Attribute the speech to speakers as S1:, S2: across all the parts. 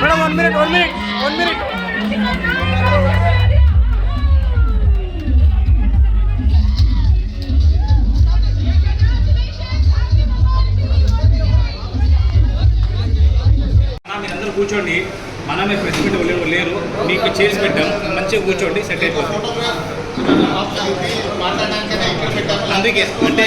S1: Madam one minute one minute one
S2: minute మీరందరూ కూర్చోండి. మనమే ప్రెస్ మీట్ లేరు లేరు. మీకు చేసి పెట్టాం. మంచిగా కూర్చోండి సెట్ అయిపోతుంది. అందుకే అంటే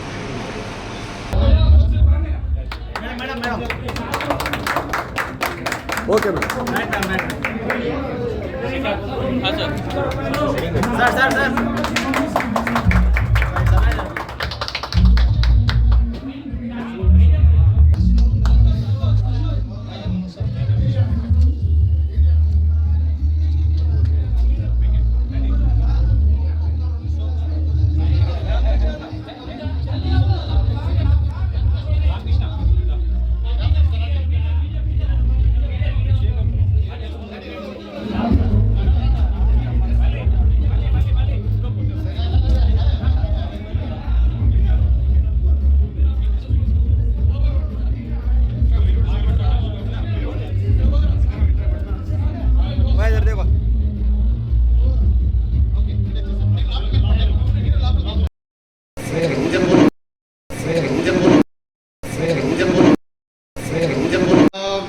S2: okay madam sir
S1: sir sir Deva.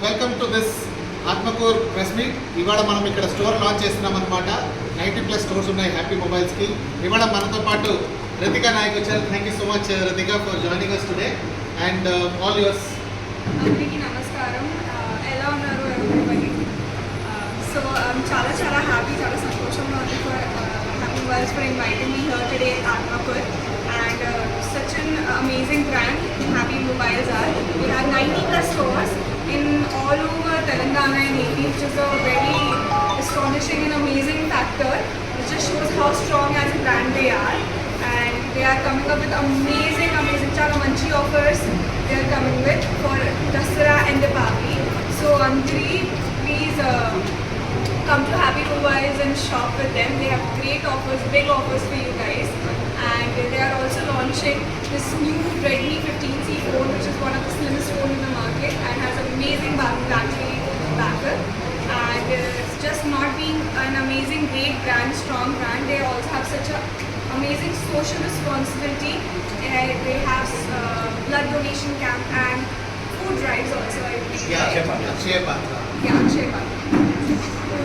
S3: Welcome to this Atmakur press meet ఇవాళ మనం ఇక్కడ స్టోర్ లాంచ్ చేస్తున్నాం అనమాట నైన్టీ ప్లస్ స్టోర్స్ ఉన్నాయి హ్యాపీ మొబైల్స్కి. ఇవాళ మనతో పాటు రతిక నాయక్ వచ్చారు. Thank you so much Ratika for joining us today and all
S4: yours నమస్కారం. was Chara uh, Happy, Chara Santosh Mahathir for Happy us, for inviting me here today at Atmapur. And uh, such an amazing brand, Happy Mobiles are. We have 90 plus stores in all over Telangana and AP, which is a very astonishing and amazing factor. It just shows how strong as a brand they are. And they are coming up with amazing, amazing Charamanchi offers they are coming with for Dasara and Deepavali. So Anjali, please uh, come to Happy Mobiles and shop with them. They have great offers, big offers for you guys. And they are also launching this new Redmi 15C phone, which is one of the slimmest phones in the market and has amazing battery backup. And it's just not being an amazing, great brand, strong brand. They also have such an amazing social responsibility. Eh, they have uh, blood donation camp and food drives also. I. Yeah,
S3: Akshay Patra.
S4: Yeah, Akshay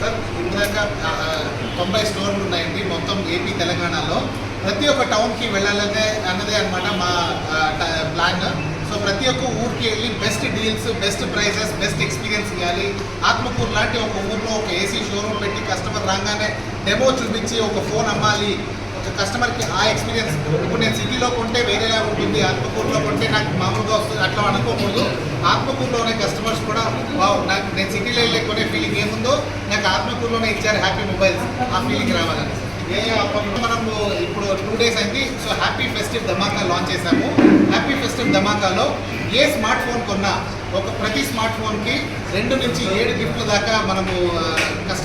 S3: sir ఇందాక తొంభై స్టోర్లు ఉన్నాయండి. మొత్తం AP తెలంగాణలో ప్రతి ఒక్క టౌన్కి వెళ్ళాలనే అన్నదే అనమాట మా ప్లాన్. సో ప్రతి ఒక్క ఊరికి వెళ్ళి best deals best prices best experience ఇవ్వాలి. ఆత్మకూరు లాంటి ఒక ఊర్లో ఒక ఏసీ షోరూమ్ పెట్టి కస్టమర్ రాగానే డెమో చూపించి ఒక ఫోన్ అమ్మాలి. కస్టమర్కి ఆ ఎక్స్పీరియన్స్ ఇప్పుడు నేను సిటీలో కొంటే వేరేలా ఉంటుంది ఆత్మకూరులో కొంటే నాకు మామూలుగా వస్తుంది అట్లా అనుకోకూడదు. ఆత్మకూరులోనే కస్టమర్స్ కూడా వావ్ నాకు నేను సిటీలో వెళ్ళే కొనే ఫీలింగ్ ఏముందో నాకు ఆత్మకూరులోనే ఇచ్చారు హ్యాపీ మొబైల్స్ ఆ ఫీలింగ్ రావాలని. ఏ మనము ఇప్పుడు టూ డేస్ అయింది so happy festive Dhamaka launch చేశాము. హ్యాపీ ఫెస్టివ్ ధమాకాలో ఏ స్మార్ట్ ఫోన్ కొన్నా ఒక ప్రతి స్మార్ట్ ఫోన్కి రెండు నుంచి ఏడు గిఫ్ట్ల దాకా మనము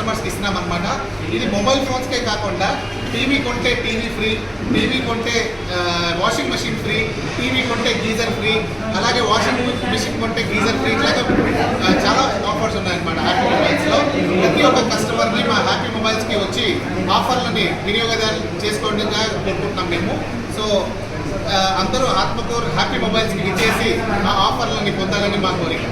S3: కస్టమర్స్కి ఇస్తున్నాం అనమాట ఇది మొబైల్ ఫోన్స్కే కాకుండా టీవీ కొంటే టీవీ ఫ్రీ టీవీ కొంటే వాషింగ్ మెషిన్ ఫ్రీ టీవీ కొంటే గీజర్ ఫ్రీ అలాగే వాషింగ్ మెషిన్ కొంటే గీజర్ ఫ్రీ ఇట్లాగా చాలా ఆఫర్స్ ఉన్నాయన్నమాట హ్యాపీ మొబైల్స్లో ప్రతి ఒక్క కస్టమర్ని మా హ్యాపీ మొబైల్స్కి వచ్చి ఆఫర్లని వినియోగదారు చేసుకోవడంగా కోరుకుంటున్నాం మేము. సో అందరూ ఆత్మకూరు హ్యాపీ మొబైల్స్కి ఇచ్చేసి ఆ ఆఫర్లని పొందాలని మా కోరిక.